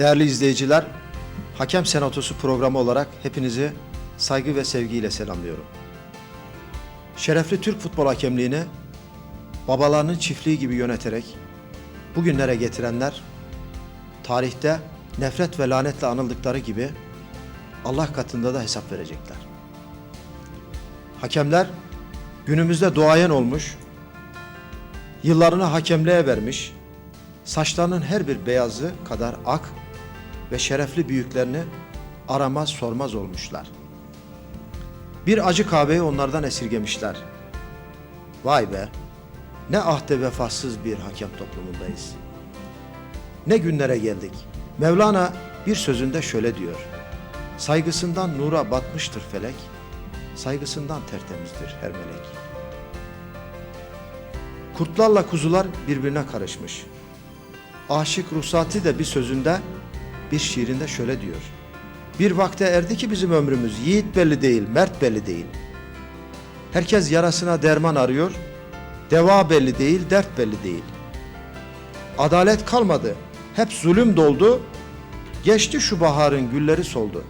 Değerli izleyiciler, Hakem Senatosu programı olarak hepinizi saygı ve sevgiyle selamlıyorum. Şerefli Türk futbol hakemliğini babalarının çiftliği gibi yöneterek bugünlere getirenler tarihte nefret ve lanetle anıldıkları gibi Allah katında da hesap verecekler. Hakemler günümüzde duayen olmuş, yıllarını hakemliğe vermiş, saçlarının her bir beyazı kadar ak ve şerefli büyüklerini aramaz sormaz olmuşlar. Bir acı kahveyi onlardan esirgemişler. Vay be! Ne ahde vefasız bir hakem toplumundayız. Ne günlere geldik. Mevlana bir sözünde şöyle diyor. Saygısından nura batmıştır felek, saygısından tertemizdir her melek. Kurtlarla kuzular birbirine karışmış. Aşık Ruhsati de bir sözünde, bir şiirinde şöyle diyor. Bir vakte erdi ki bizim ömrümüz, yiğit belli değil, mert belli değil. Herkes yarasına derman arıyor, deva belli değil, dert belli değil. Adalet kalmadı, hep zulüm doldu, geçti şu baharın gülleri soldu.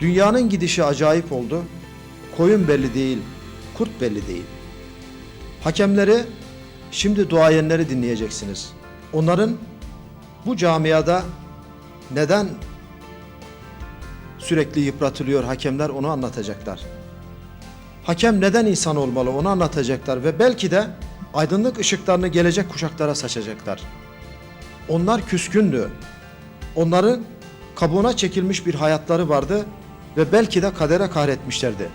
Dünyanın gidişi acayip oldu, koyun belli değil, kurt belli değil. Hakemleri, şimdi duayenleri dinleyeceksiniz. Onların bu camiada neden sürekli yıpratılıyor hakemler onu anlatacaklar. Hakem neden insan olmalı onu anlatacaklar ve belki de aydınlık ışıklarını gelecek kuşaklara saçacaklar. Onlar küskündü. Onların kabuğuna çekilmiş bir hayatları vardı ve belki de kadere kahretmişlerdi.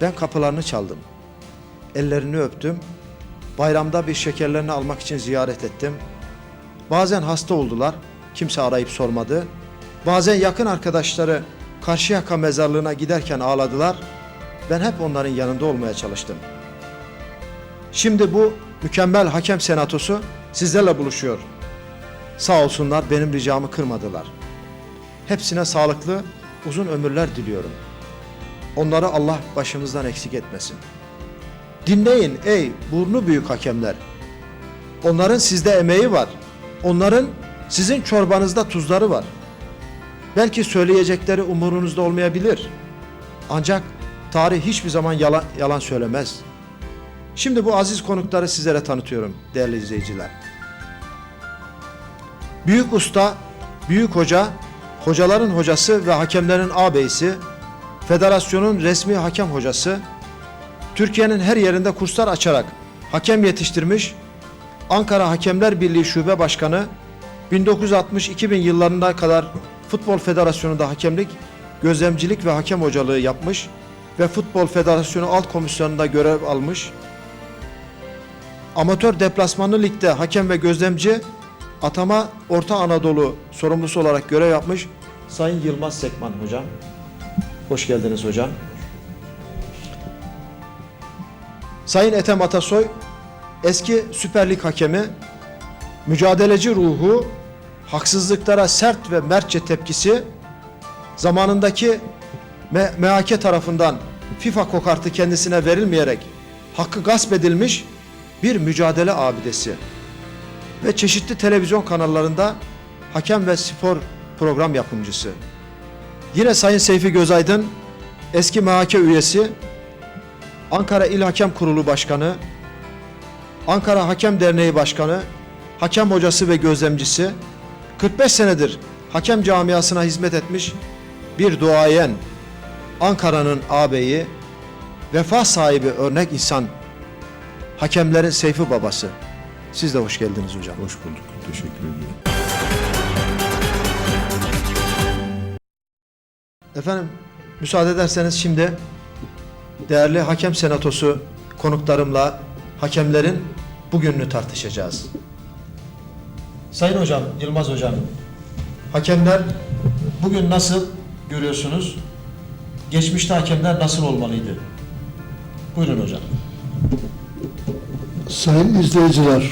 Ben kapılarını çaldım. Ellerini öptüm. Bayramda bir şekerlerini almak için ziyaret ettim. Bazen hasta oldular. Kimse arayıp sormadı. Bazen yakın arkadaşları Karşıyaka mezarlığına giderken ağladılar. Ben hep onların yanında olmaya çalıştım. Şimdi bu mükemmel hakem senatosu sizlerle buluşuyor. Sağ olsunlar benim ricamı kırmadılar. Hepsine sağlıklı, uzun ömürler diliyorum. Onları Allah başımızdan eksik etmesin. Dinleyin ey burnu büyük hakemler. Onların sizde emeği var. Onların sizin çorbanızda tuzları var. Belki söyleyecekleri umurunuzda olmayabilir. Ancak tarih hiçbir zaman yalan, yalan söylemez. Şimdi bu aziz konukları sizlere tanıtıyorum değerli izleyiciler. Büyük usta, büyük hoca, hocaların hocası ve hakemlerin ağabeyisi, federasyonun resmi hakem hocası, Türkiye'nin her yerinde kurslar açarak hakem yetiştirmiş, Ankara Hakemler Birliği Şube Başkanı, 1960-2000 yıllarına kadar Futbol Federasyonu'nda hakemlik, gözlemcilik ve hakem hocalığı yapmış ve Futbol Federasyonu Alt Komisyonu'nda görev almış. Amatör deplasmanlı ligde hakem ve gözlemci, atama Orta Anadolu sorumlusu olarak görev yapmış Sayın Yılmaz Sekman hocam. Hoş geldiniz hocam. Sayın Ethem Atasoy, eski Süper Lig hakemi, mücadeleci ruhu, haksızlıklara sert ve mertçe tepkisi, zamanındaki M- MHK tarafından FIFA kokartı kendisine verilmeyerek hakkı gasp edilmiş bir mücadele abidesi ve çeşitli televizyon kanallarında hakem ve spor program yapımcısı. Yine Sayın Seyfi Gözaydın, eski MHK üyesi, Ankara İl Hakem Kurulu Başkanı, Ankara Hakem Derneği Başkanı, hakem hocası ve gözlemcisi, 45 senedir hakem camiasına hizmet etmiş bir duayen, Ankara'nın ağabeyi, vefa sahibi örnek insan, hakemlerin Seyfi babası. Siz de hoş geldiniz hocam. Hoş bulduk. Teşekkür ediyorum. Efendim müsaade ederseniz şimdi değerli hakem senatosu konuklarımla hakemlerin bugününü tartışacağız. Sayın hocam, Yılmaz hocam, hakemler bugün nasıl görüyorsunuz? geçmişte hakemler nasıl olmalıydı? Buyurun hocam. Sayın izleyiciler,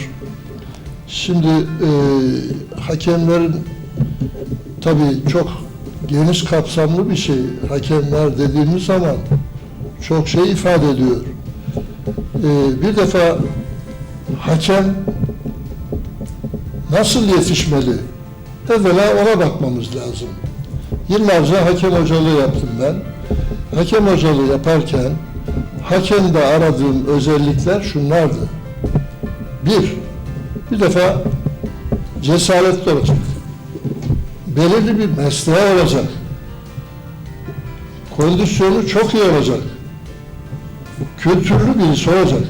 şimdi e, hakemlerin tabii çok geniş kapsamlı bir şey. Hakemler dediğimiz zaman çok şey ifade ediyor. E, bir defa hakem nasıl yetişmeli? Evvela ona bakmamız lazım. Yıllarca hakem hocalığı yaptım ben. Hakem hocalığı yaparken hakemde aradığım özellikler şunlardı. Bir, bir defa cesaretli olacak. Belirli bir mesleğe olacak. Kondisyonu çok iyi olacak. Kültürlü birisi olacak.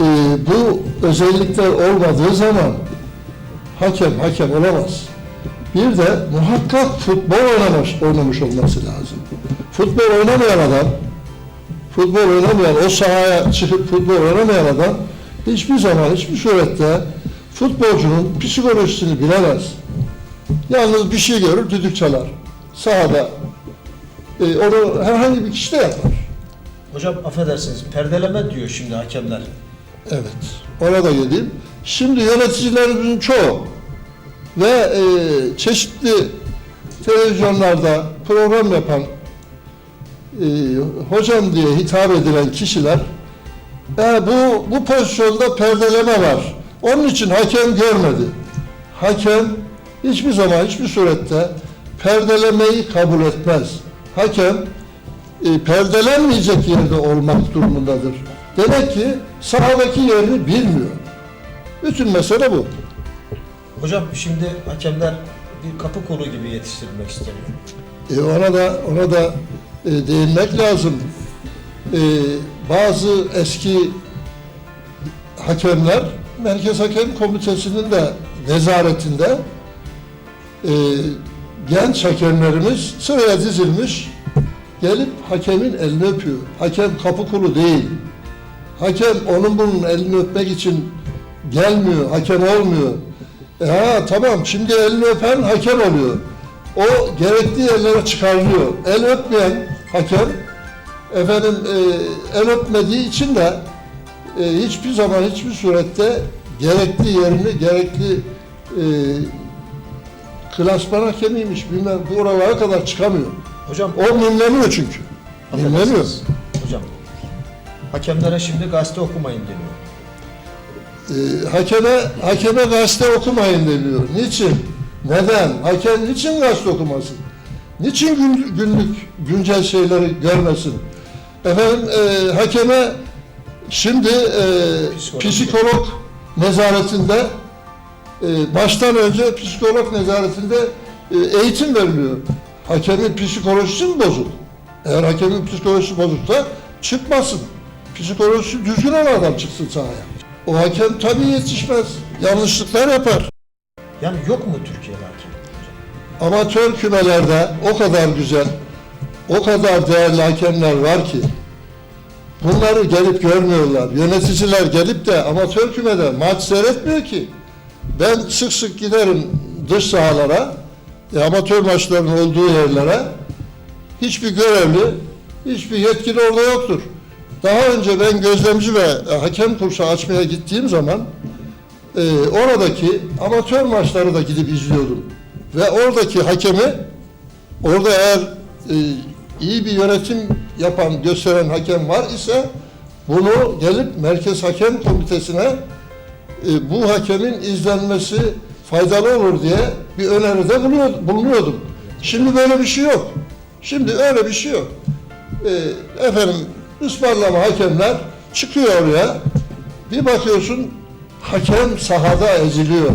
Ee, bu özellikler olmadığı zaman hakem hakem olamaz. Bir de muhakkak futbol oynamış, oynamış olması lazım. Futbol oynamayan adam, futbol oynamayan, o sahaya çıkıp futbol oynamayan adam hiçbir zaman, hiçbir surette futbolcunun psikolojisini bilemez. Yalnız bir şey görür, düdük çalar. Sahada. E, onu herhangi bir kişi de yapar. Hocam affedersiniz perdeleme diyor şimdi hakemler. Evet, ona da geleyim. Şimdi yöneticilerimizin çoğu ve e, çeşitli televizyonlarda program yapan e, hocam diye hitap edilen kişiler e, bu, bu pozisyonda perdeleme var. Onun için hakem görmedi. Hakem hiçbir zaman, hiçbir surette perdelemeyi kabul etmez. Hakem e, perdelenmeyecek yerde olmak durumundadır. Demek ki sahadaki yerini bilmiyor. Bütün mesele bu. Hocam şimdi hakemler bir kapı kolu gibi yetiştirilmek isteniyor. E ona da ona da e, değinmek lazım. E, bazı eski hakemler Merkez Hakem Komitesi'nin de nezaretinde e, genç hakemlerimiz sıraya dizilmiş gelip hakemin elini öpüyor. Hakem kapı kulu değil. Hakem onun bunun elini öpmek için gelmiyor, hakem olmuyor. E ha tamam şimdi elini öpen hakem oluyor. O gerekli yerlere çıkarılıyor. El öpmeyen hakem efendim e, el öpmediği için de e, hiçbir zaman hiçbir surette gerekli yerini gerekli e, klasman hakemiymiş bilmem bu oralara kadar çıkamıyor. Hocam O mimleniyor çünkü. Mimleniyor. Hakemlere şimdi gazete okumayın deniyor. E, hakeme hakeme gazete okumayın deniyor. Niçin? Neden? Hakem niçin gazete okumasın? Niçin gün- günlük güncel şeyleri görmesin? Efendim e, hakeme şimdi e, Psikolog. psikolog nezaretinde e, baştan önce psikolog nezaretinde e, eğitim veriliyor. Hakemin psikolojisi mi bozuk? Eğer hakemin psikolojisi bozuksa çıkmasın. Psikolojisi düzgün olan adam çıksın sahaya. O hakem tabii yetişmez. Yanlışlıklar yapar. Yani yok mu Türkiye'de hakem? Amatör kümelerde o kadar güzel, o kadar değerli hakemler var ki bunları gelip görmüyorlar. Yöneticiler gelip de amatör kümede maç seyretmiyor ki. Ben sık sık giderim dış sahalara, e, amatör maçların olduğu yerlere. Hiçbir görevli, hiçbir yetkili orada yoktur. Daha önce ben gözlemci ve e, hakem kursu açmaya gittiğim zaman e, oradaki amatör maçları da gidip izliyordum. Ve oradaki hakemi orada eğer e, iyi bir yönetim yapan, gösteren hakem var ise bunu gelip Merkez Hakem Komitesi'ne e, bu hakemin izlenmesi faydalı olur diye bir öneride bulunuyor- bulunuyordum. Şimdi böyle bir şey yok. Şimdi öyle bir şey yok. E, efendim ısmarlama hakemler çıkıyor oraya. Bir bakıyorsun hakem sahada eziliyor.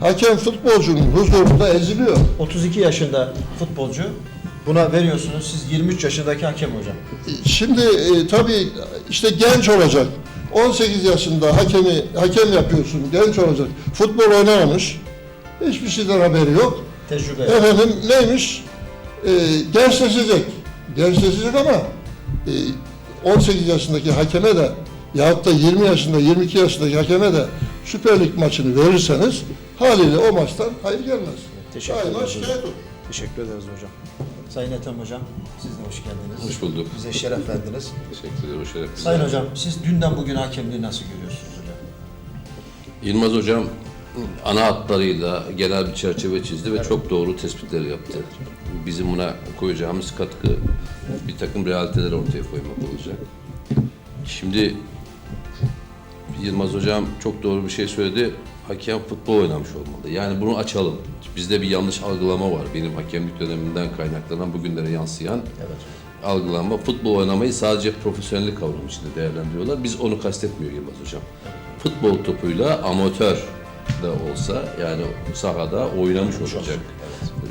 Hakem futbolcunun huzurunda eziliyor. 32 yaşında futbolcu buna veriyorsunuz siz 23 yaşındaki hakem hocam. Şimdi e, tabii işte genç olacak. 18 yaşında hakemi hakem yapıyorsun. Genç olacak. Futbol oynamamış. Hiçbir şeyden haberi yok. Tecrübe. Efendim neymiş? E, gençleşecek. Gençleşecek ama e, 18 yaşındaki hakeme de yahut da 20 yaşında, 22 yaşındaki hakeme de Süper Lig maçını verirseniz haliyle o maçtan hayır gelmez. Teşekkür Daima ederiz şikayet hocam. olur. Teşekkür ederiz hocam. Sayın Ethem Hocam, siz de hoş geldiniz. Hoş bulduk. Bize şeref verdiniz. Teşekkür ederim. Hoş geldiniz. Sayın Hocam, siz dünden bugün hakemliği nasıl görüyorsunuz hocam? Yılmaz Hocam ana hatlarıyla genel bir çerçeve çizdi ve çok doğru tespitler yaptı. Bizim buna koyacağımız katkı bir takım realiteler ortaya koymak olacak. Şimdi Yılmaz Hocam çok doğru bir şey söyledi. Hakem futbol oynamış olmalı. Yani bunu açalım. Bizde bir yanlış algılama var. Benim hakemlik döneminden kaynaklanan bugünlere yansıyan algılanma. Futbol oynamayı sadece profesyonellik kavramı içinde değerlendiriyorlar. Biz onu kastetmiyor Yılmaz Hocam. Futbol topuyla amatör de olsa yani sahada oynamış olacak.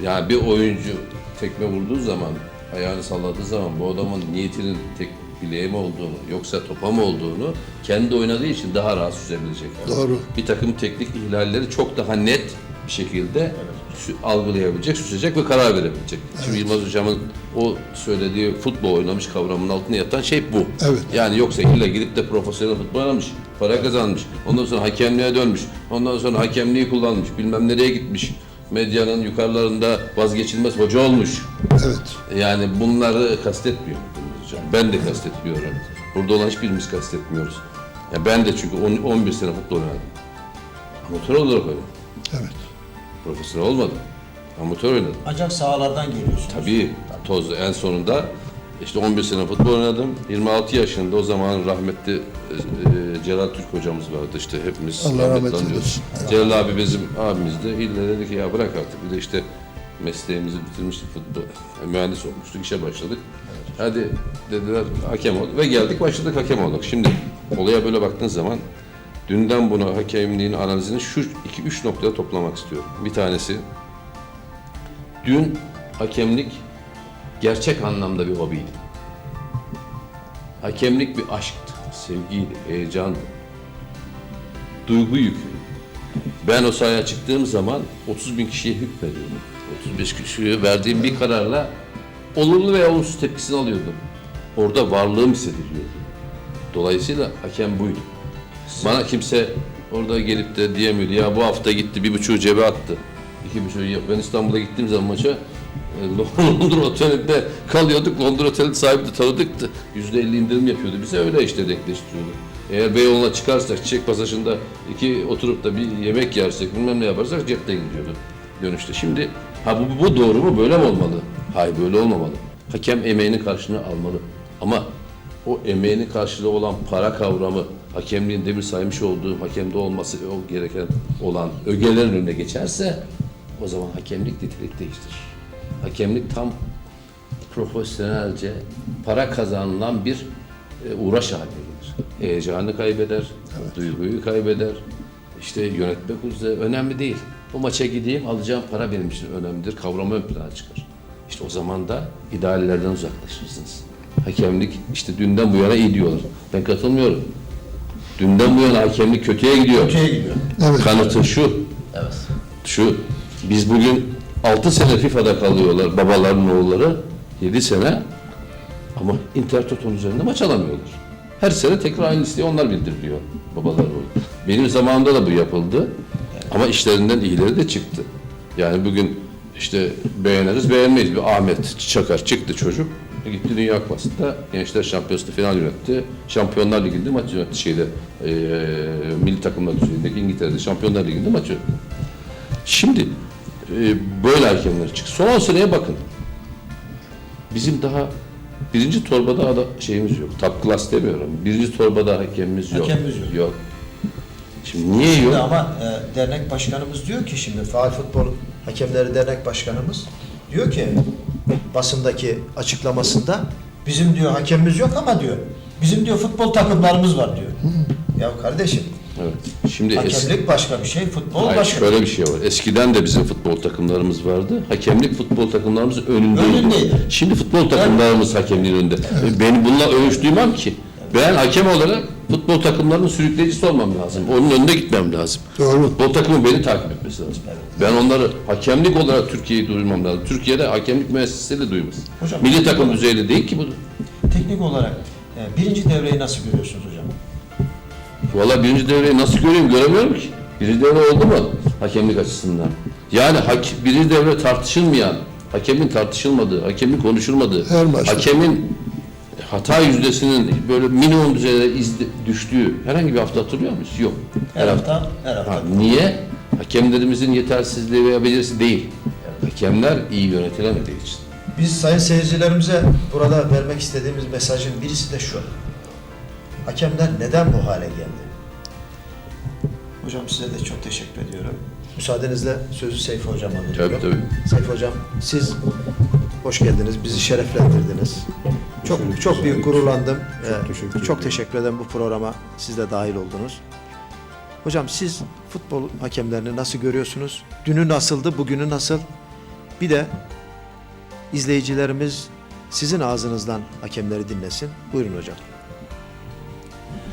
Yani bir oyuncu tekme vurduğu zaman, ayağını salladığı zaman bu adamın niyetinin tek bileğe mi olduğunu yoksa topa mı olduğunu kendi oynadığı için daha rahat süzebilecek. Doğru. Bir takım teknik ihlalleri çok daha net bir şekilde sü- algılayabilecek, süzecek ve karar verebilecek. Şimdi Yılmaz Hocam'ın o söylediği futbol oynamış kavramının altında yatan şey bu. Evet. Yani yoksa illa gidip de profesyonel futbol oynamış, para kazanmış, ondan sonra hakemliğe dönmüş, ondan sonra hakemliği kullanmış, bilmem nereye gitmiş, medyanın yukarılarında vazgeçilmez hoca olmuş. Evet. Yani bunları kastetmiyor hocam. Ben de kastetmiyorum. Burada olan hiçbirimiz kastetmiyoruz. Ya ben de çünkü on- 11 sene futbol oynadım. Amatör olarak oynadım. Evet. Profesyonel olmadım. Amatör oynadım. Ancak sahalardan geliyorsunuz. Tabii toz en sonunda işte 11 sene futbol oynadım. 26 yaşında o zaman rahmetli e, e, Celal Türk hocamız vardı işte hepimiz Allah rahmet rahmetli anıyoruz. eylesin. Celal abi bizim abimizdi. İlle dedi ki ya bırak artık. Bir de işte mesleğimizi bitirmiştik futbol. Yani mühendis olmuştuk, işe başladık. Hadi dediler hakem ol ve geldik başladık hakem olduk. Şimdi olaya böyle baktığın zaman dünden bunu hakemliğin analizini şu iki üç noktada toplamak istiyorum. Bir tanesi dün hakemlik gerçek anlamda bir hobiydi. Hakemlik bir aşktı, sevgiydi, heyecandı. Duygu yükü. Ben o sahaya çıktığım zaman 30 bin kişiye hükmediyordum. 35 kişiye verdiğim bir kararla olumlu veya olumsuz tepkisini alıyordum. Orada varlığım hissediliyordu. Dolayısıyla hakem buydu. Bana kimse orada gelip de diyemiyordu ya bu hafta gitti bir buçuğu cebe attı. İki buçuğu. Ben İstanbul'a gittiğim zaman maça e, Londra Oteli'nde kalıyorduk. Londra Oteli sahibi de tanıdıktı. Yüzde elli indirim yapıyordu. Bize öyle işte denkleştiriyordu. Eğer Beyoğlu'na çıkarsak Çiçek Pasajı'nda iki oturup da bir yemek yersek bilmem ne yaparsak cepte gidiyordu dönüşte. Şimdi ha bu, bu doğru mu? Böyle mi olmalı? Hayır böyle olmamalı. Hakem emeğinin karşılığını almalı. Ama o emeğinin karşılığı olan para kavramı, hakemliğin demin saymış olduğum hakemde olması o gereken olan ögelerin önüne geçerse o zaman hakemlik nitelik değiştirir. Hakemlik tam profesyonelce para kazanılan bir e, uğraş haline gelir. Heyecanı kaybeder, duyguyu kaybeder. İşte yönetmek üzere önemli değil. Bu maça gideyim alacağım para benim için önemlidir. Kavramı ön plana çıkar. İşte o zaman da ideallerden uzaklaşırsınız. Hakemlik işte dünden bu yana iyi diyorlar. Ben katılmıyorum. Dünden bu yana hakemlik kötüye gidiyor. Kötüye gidiyor. Evet. Kanıtı şu. Evet. Şu. Biz bugün 6 sene FIFA'da kalıyorlar babaların oğulları. 7 sene ama Intertoto'nun üzerinde maç alamıyorlar. Her sene tekrar aynı listeyi onlar bildiriliyor babalar oğlu. Benim zamanımda da bu yapıldı. Ama işlerinden iyileri de çıktı. Yani bugün işte beğeniriz beğenmeyiz. Bir Ahmet Çakar çıktı çocuk. Gitti Dünya Kupası'nda Gençler Şampiyonası'nda final yönetti. Şampiyonlar Ligi'nde maç yönetti şeyde eee milli takımlar düzeyindeki İngiltere'de Şampiyonlar Ligi'nde maç yönetti. Şimdi e, böyle hakemler çıktı. Son 10 seneye bakın. Bizim daha birinci torbada ada şeyimiz yok. Top class demiyorum. Birinci torbada hakemimiz yok. Hakemimiz yok. Yok. Şimdi niye Şimdi yok? ama e, dernek başkanımız diyor ki şimdi Faal Futbol Hakemleri Dernek Başkanımız diyor ki basındaki açıklamasında bizim diyor hakemimiz yok ama diyor bizim diyor futbol takımlarımız var diyor. Ya kardeşim Evet. Şimdi es- hakemlik başka bir şey, futbol Hayır, başka şöyle bir bir şey var. Eskiden de bizim futbol takımlarımız vardı. Hakemlik futbol takımlarımız önündeydi. Önündeydi. Şimdi futbol takımlarımız hakemliğin önünde. Benim bununla övünç duymam ki. Ben hakem olarak futbol takımlarının sürükleyicisi olmam lazım. Onun önünde gitmem lazım. Doğru. Futbol takımı beni takip etmesi lazım. Ben onları hakemlik olarak Türkiye'yi duymam lazım. Türkiye'de hakemlik müessesesi duymaz. Hocam- Milli takım düzeyinde değil ki bu. Teknik olarak e, birinci devreyi nasıl görüyorsunuz hocam? Valla birinci devreyi nasıl göreyim göremiyorum ki. Birinci devre oldu mu hakemlik açısından? Yani hak, birinci devre tartışılmayan hakemin tartışılmadığı, hakemin konuşulmadığı, Her maçta. hakemin hata yüzdesinin böyle minimum düzeyde izle- düştüğü herhangi bir hafta hatırlıyor muyuz? Yok. Her hafta, her hafta. Ha, niye? Hakemlerimizin yetersizliği veya becerisi değil. Hakemler iyi yönetilemediği için. Biz sayın seyircilerimize burada vermek istediğimiz mesajın birisi de şu. Hakemler neden bu hale geldi? Hocam size de çok teşekkür ediyorum. Müsaadenizle sözü Seyfi Hocam'a veriyorum. Tabii tabii. Seyfi Hocam siz hoş geldiniz. Bizi şereflendirdiniz. Çok çok büyük gururlandım. Çok teşekkür, çok teşekkür ederim bu programa. Siz de dahil oldunuz. Hocam siz futbol hakemlerini nasıl görüyorsunuz? Dünü nasıldı, bugünü nasıl? Bir de izleyicilerimiz sizin ağzınızdan hakemleri dinlesin. Buyurun hocam.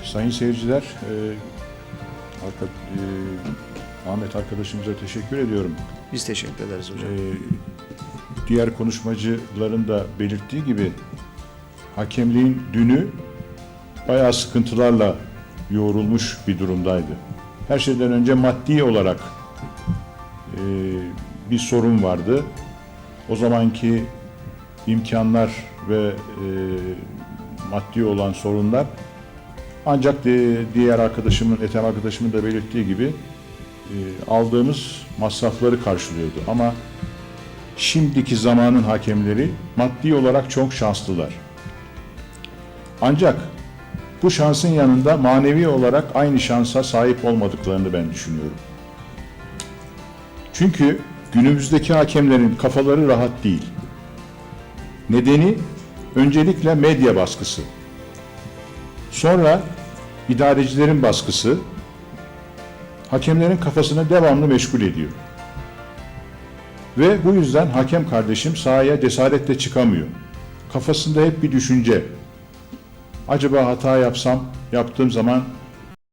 Sayın seyirciler, e, arka, e, Ahmet arkadaşımıza teşekkür ediyorum. Biz teşekkür ederiz hocam. E, diğer konuşmacıların da belirttiği gibi hakemliğin dünü bayağı sıkıntılarla yoğrulmuş bir durumdaydı. Her şeyden önce maddi olarak e, bir sorun vardı. O zamanki imkanlar ve e, maddi olan sorunlar ancak de, diğer arkadaşımın, Ethem arkadaşımın da belirttiği gibi e, aldığımız masrafları karşılıyordu. Ama şimdiki zamanın hakemleri maddi olarak çok şanslılar. Ancak bu şansın yanında manevi olarak aynı şansa sahip olmadıklarını ben düşünüyorum. Çünkü günümüzdeki hakemlerin kafaları rahat değil. Nedeni öncelikle medya baskısı. Sonra idarecilerin baskısı hakemlerin kafasını devamlı meşgul ediyor. Ve bu yüzden hakem kardeşim sahaya cesaretle çıkamıyor. Kafasında hep bir düşünce. Acaba hata yapsam, yaptığım zaman